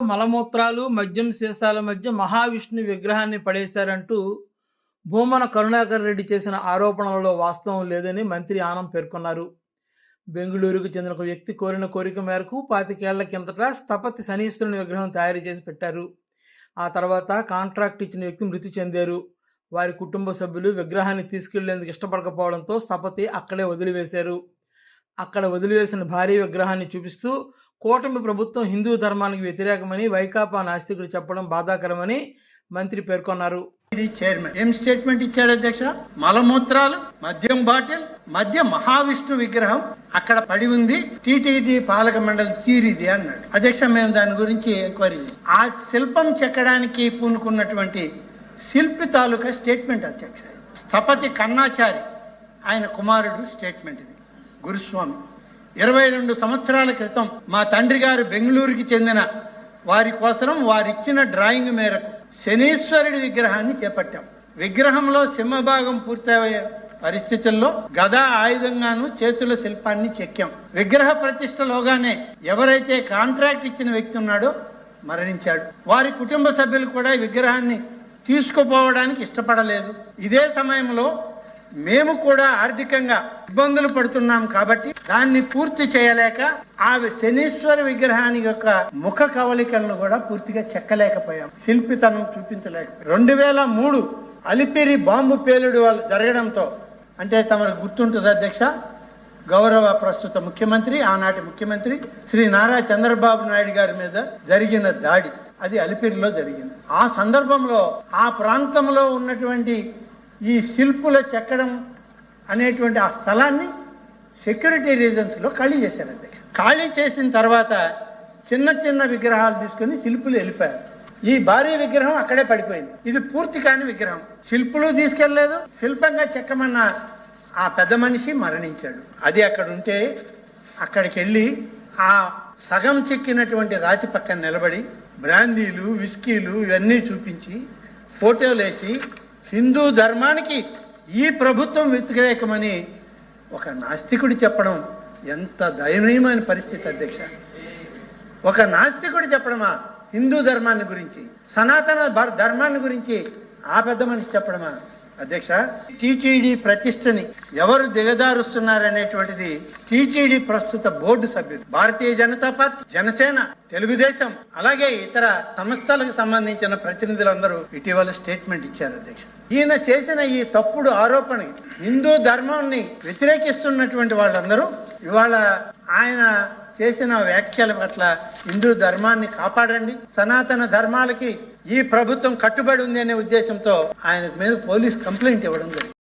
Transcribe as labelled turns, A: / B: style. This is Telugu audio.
A: మలమూత్రాలు మద్యం సీసాల మధ్య మహావిష్ణు విగ్రహాన్ని పడేశారంటూ భూమన కరుణాకర్ రెడ్డి చేసిన ఆరోపణలలో వాస్తవం లేదని మంత్రి ఆనం పేర్కొన్నారు. బెంగళూరుకు చెందిన ఒక వ్యక్తి కోరిన కోరిక మేరకు పాతికేళ్ళ కిందట స్థపతి శనీశ్వరుని విగ్రహం తయారు చేసి పెట్టారు. ఆ తర్వాత కాంట్రాక్ట్ ఇచ్చిన వ్యక్తి మృతి చెందారు. వారి కుటుంబ సభ్యులు విగ్రహాన్ని తీసుకెళ్ళేందుకు ఇష్టపడకపోవడంతో స్థపతి అక్కడే వదిలివేశారు. అక్కడ వదిలివేసిన భారీ విగ్రహాన్ని చూపిస్తూ కూటమి ప్రభుత్వం హిందూ ధర్మానికి వ్యతిరేకమని వైకాపా నాస్తికుడు చెప్పడం బాధాకరమని మంత్రి పేర్కొన్నారు.
B: చైర్మన్. ఏం స్టేట్మెంట్ ఇచ్చాడు అధ్యక్ష? మలమూత్రాలు మద్యం బాటిల్ మధ్య మహావిష్ణు విగ్రహం అక్కడ పడి ఉంది. టిటిడి పాలక మండలి తీరిది అన్నాడు. అధ్యక్ష మేము దాని గురించి ఎంక్వైరీ ఆ శిల్పం చెక్కడానికి పూనుకున్నటువంటి శిల్పి తాలూకా స్టేట్మెంట్ అధ్యక్ష స్థపతి కన్నాచారి ఆయన కుమారుడు స్టేట్మెంట్ ఇది. గురుస్వామి. ఇరవై రెండు సంవత్సరాల క్రితం మా తండ్రి గారు బెంగళూరుకి చెందిన వారి కోసం వారిచ్చిన డ్రాయింగ్ మేరకు శనీశ్వరుడి విగ్రహాన్ని చేపట్టాం. విగ్రహంలో సింహభాగం పూర్తయ్యే పరిస్థితుల్లో గదా ఆయుధంగాను చేతుల శిల్పాన్ని చెక్కాం. విగ్రహ ప్రతిష్టలోగానే ఎవరైతే కాంట్రాక్ట్ ఇచ్చిన వ్యక్తి ఉన్నాడో మరణించాడు. వారి కుటుంబ సభ్యులు కూడా విగ్రహాన్ని తీసుకుపోవడానికి ఇష్టపడలేదు. ఇదే సమయంలో మేము కూడా ఆర్థికంగా ఇబ్బందులు పడుతున్నాం కాబట్టి దాన్ని పూర్తి చేయలేక ఆ శనీశ్వర విగ్రహాన్ని యొక్క ముఖ కవలికలను కూడా పూర్తిగా చెక్కలేకపోయాం. శిల్పితనం చూపించలేక. రెండు వేల మూడు అలిపిరి బాంబు పేలుడు వాళ్ళు జరగడంతో అంటే తమకు గుర్తుంటుంది అధ్యక్ష? గౌరవ ప్రస్తుత ముఖ్యమంత్రి ఆనాటి ముఖ్యమంత్రి శ్రీ నారా చంద్రబాబు నాయుడు గారి మీద జరిగిన దాడి. అది అలిపిరిలో జరిగింది. ఆ సందర్భంలో ఆ ప్రాంతంలో ఉన్నటువంటి ఈ శిల్పుల చెక్కడం అనేటువంటి ఆ స్థలాన్ని సెక్యూరిటీ రీజన్స్లో ఖాళీ చేశారు అధ్యక్ష ఖాళీ చేసిన తర్వాత చిన్న చిన్న విగ్రహాలు తీసుకుని శిల్పులు వెళ్ళిపోయారు. ఈ భారీ విగ్రహం అక్కడే పడిపోయింది. ఇది పూర్తి కాని విగ్రహం. శిల్పులు తీసుకెళ్ళలేదు శిల్పంగా చెక్కమన్న ఆ పెద్ద మనిషి మరణించాడు. అది అక్కడ ఉంటే అక్కడికి వెళ్ళి ఆ సగం చెక్కినటువంటి రాతి పక్కన నిలబడి బ్రాందీలు విస్కీలు ఇవన్నీ చూపించి ఫోటోలు వేసి హిందూ ధర్మానికి ఈ ప్రభుత్వం వ్యతిరేకమని ఒక నాస్తికుడు చెప్పడం ఎంత దయనీయమైన పరిస్థితి అధ్యక్ష. ఒక నాస్తికుడు చెప్పడమా హిందూ ధర్మాన్ని గురించి సనాతన ధర్మాన్ని గురించి ఆ పెద్ద మనిషి చెప్పడమా? అధ్యక్ష టీటీడీ ప్రతిష్టని ఎవరు దిగదారుస్తున్నారనేటువంటిది టీటీడీ ప్రస్తుత బోర్డు సభ్యులు భారతీయ జనతా పార్టీ జనసేన తెలుగుదేశం అలాగే ఇతర సంస్థలకు సంబంధించిన ప్రతినిధులందరూ ఇటీవల స్టేట్మెంట్ ఇచ్చారు అధ్యక్ష. ఈయన చేసిన ఈ తప్పుడు ఆరోపణ హిందూ ధర్మాన్ని వ్యతిరేకిస్తున్నటువంటి వాళ్ళందరూ ఇవాళ ఆయన చేసిన వ్యాఖ్యల పట్ల హిందూ ధర్మాన్ని కాపాడండి సనాతన ధర్మాలకి ఈ ప్రభుత్వం కట్టుబడి ఉంది అనే ఉద్దేశంతో ఆయన మీద పోలీస్ కంప్లైంట్ ఇవ్వడం జరిగింది.